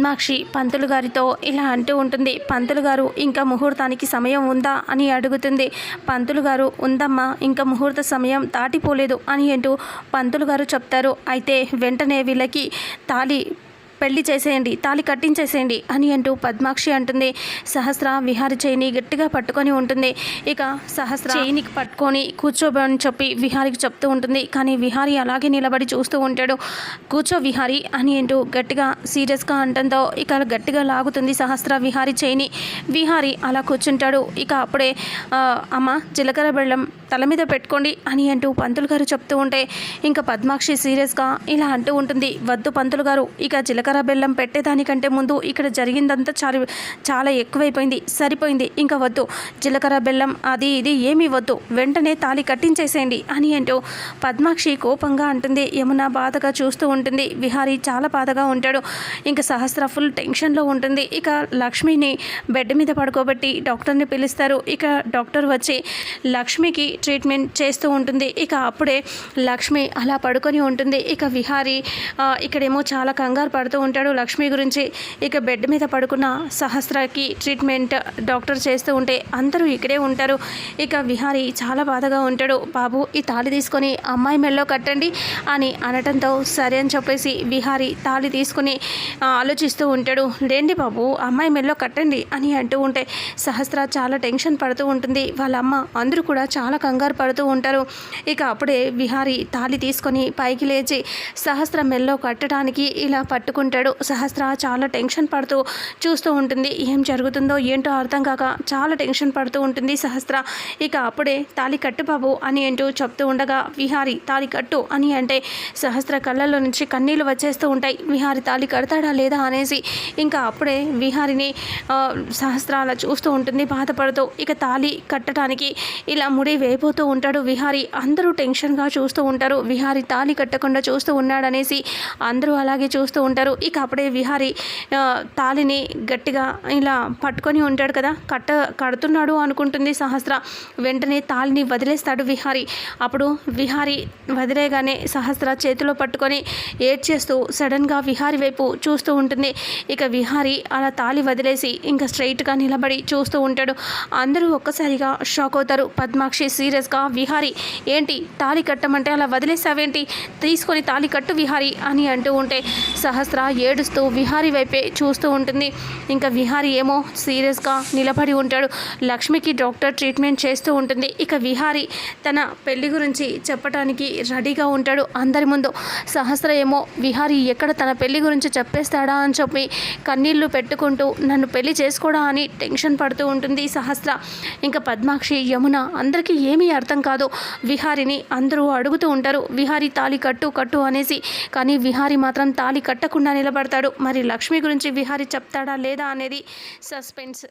పద్మాక్షి పంతులు గారితో ఇలా అంటూ ఉంటుంది పంతులు గారు ఇంకా ముహూర్తానికి సమయం ఉందా? అని అడుగుతుంది. పంతులు గారు ఉందమ్మా ఇంకా ముహూర్త సమయం దాటిపోలేదు అని అంటూ పంతులు గారు చెప్తారు. అయితే వెంటనే వీళ్ళకి తాళి పెళ్ళి చేసేయండి తాళి కట్టించేసేయండి అని అంటూ పద్మాక్షి అంటుంది. సహస్ర విహారి చేయిని గట్టిగా పట్టుకొని ఉంటుంది. ఇక సహస్ర చేయిని పట్టుకొని కూర్చోబని చెప్పి విహారికి చెప్తూ ఉంటుంది. కానీ విహారి అలాగే నిలబడి చూస్తూ ఉంటాడు. కూర్చో విహారి అని అంటూ గట్టిగా సీరియస్గా అంటంతో ఇక గట్టిగా లాగుతుంది సహస్ర విహారి చేయిని. విహారి అలా కూర్చుంటాడు. ఇక అప్పుడే "ఆ, అమ్మ జీలకర్ర బెల్లం తల మీద పెట్టుకోండి అని అంటూ పంతులు గారు చెప్తూ ఉంటే ఇంకా పద్మాక్షి సీరియస్గా ఇలా అంటూ ఉంటుంది. వద్దు పంతులు గారు ఇక జీలకర్ర బెల్లం పెట్టేదానికంటే ముందు ఇక్కడ జరిగిందంతా చాలా చాలా ఎక్కువైపోయింది సరిపోయింది. ఇంకా వద్దు జీలకర్ర బెల్లం అది ఇది ఏమీ వద్దు వెంటనే తాళి కట్టించేసేయండి అని అంటూ పద్మాక్షి కోపంగా అంటుంది. యమున బాధగా చూస్తూ ఉంటుంది. విహారీ చాలా బాధగా ఉంటాడు. ఇంకా సహస్ర ఫుల్ టెన్షన్లో ఉంటుంది. ఇక లక్ష్మిని బెడ్ మీద పడుకోబెట్టి డాక్టర్ని పిలుస్తారు. ఇక డాక్టర్ వచ్చి లక్ష్మికి ట్రీట్మెంట్ చేస్తూ ఉంటుంది. ఇక అప్పుడే లక్ష్మి అలా పడుకొని ఉంటుంది. ఇక విహారి ఇక్కడేమో చాలా కంగారు పడుతూ ఉంటాడు. లక్ష్మి గురించి ఇక బెడ్ మీద పడుకున్న సహస్రకి ట్రీట్మెంట్ డాక్టర్ చేస్తూ ఉంటే అందరూ ఇక్కడే ఉంటారు. ఇక విహారీ చాలా బాధగా ఉంటాడు. బాబు ఈ తాళి తీసుకొని అమ్మాయి మెల్లో కట్టండి అని అనటంతో సరే అని చెప్పేసి విహారి తాళి తీసుకుని ఆలోచిస్తూ ఉంటాడు. లేండి బాబు అమ్మాయి మెల్లో కట్టండి అని అంటూ ఉంటే సహస్ర చాలా టెన్షన్ పడుతూ ఉంటుంది. వాళ్ళ అమ్మ అందరూ కూడా చాలా కంగారు పడుతూ ఉంటారు. ఇక అప్పుడే విహారి తాళి తీసుకొని పైకి లేచి సహస్ర మెల్లో కట్టడానికి ఇలా పట్టుకుంటాడు. సహస్ర చాలా టెన్షన్ పడుతూ చూస్తూ ఉంటుంది. ఏం జరుగుతుందో ఏంటో అర్థం కాక చాలా టెన్షన్ పడుతూ ఉంటుంది సహస్ర. ఇక అప్పుడే తాళి కట్టు బాబు అని అంటూ చెప్తూ ఉండగా విహారి తాళి కట్టు అని అంటే సహస్ర కళ్ళల్లో నుంచి కన్నీళ్ళు వచ్చేస్తూ ఉంటాయి. విహారి తాళి కడతాడా లేదా అనేసి ఇంకా అప్పుడే విహారిని సహస్రాల చూస్తూ ఉంటుంది బాధపడుతూ. ఇక తాళి కట్టడానికి ఇలా ముడి వేపు వెళ్ళిపోతూ ఉంటాడు. విహారి అందరూ టెన్షన్గా చూస్తూ ఉంటారు. విహారి తాళి కట్టకుండా చూస్తూ ఉన్నాడనేసి అందరూ అలాగే చూస్తూ ఉంటారు. ఇక అప్పుడే విహారి తాళిని గట్టిగా ఇలా పట్టుకొని ఉంటాడు కదా. కట్ట కడుతున్నాడు అనుకుంటుంది సహస్ర. వెంటనే తాళిని వదిలేస్తాడు విహారి. అప్పుడు విహారి వదిలేగానే సహస్ర చేతిలో పట్టుకొని ఏడ్చేస్తూ సడన్గా విహారి వైపు చూస్తూ ఉంటుంది. ఇక విహారి అలా తాళి వదిలేసి ఇంకా స్ట్రైట్గా నిలబడి చూస్తూ ఉంటాడు. అందరూ ఒక్కసారిగా షాక్ అవుతారు. పద్మాక్షి సీరియస్గా విహారి ఏంటి తాళి కట్టమంటే అలా వదిలేసావేంటి? తీసుకొని తాళి కట్టు విహారి అని అంటూ ఉంటే సహస్ర ఏడుస్తూ విహారి వైపే చూస్తూ ఉంటుంది. ఇంకా విహారి ఏమో సీరియస్గా నిలబడి ఉంటాడు. లక్ష్మికి డాక్టర్ ట్రీట్మెంట్ చేస్తూ ఉంటుంది. ఇక విహారి తన పెళ్ళి గురించి చెప్పడానికి రెడీగా ఉంటాడు. అందరి ముందు సహస్ర ఏమో విహారి ఎక్కడ తన పెళ్ళి గురించి చెప్పేస్తాడా అని చెప్పి కన్నీళ్ళు పెట్టుకుంటూ నన్ను పెళ్ళి చేసుకోడా అని టెన్షన్ పడుతూ ఉంటుంది సహస్ర. ఇంకా పద్మాక్షి యమున అందరికీ ఏమీ అర్థం కాదు. విహారిని అందరూ అడుగుతూ ఉంటారు. విహారి తాళి కట్టు కట్టు అనేసి. కానీ విహారి మాత్రం తాళి కట్టకుండా నిలబడతాడు. మరి లక్ష్మి గురించి విహారి చెప్తాడా లేదా అనేది సస్పెన్స్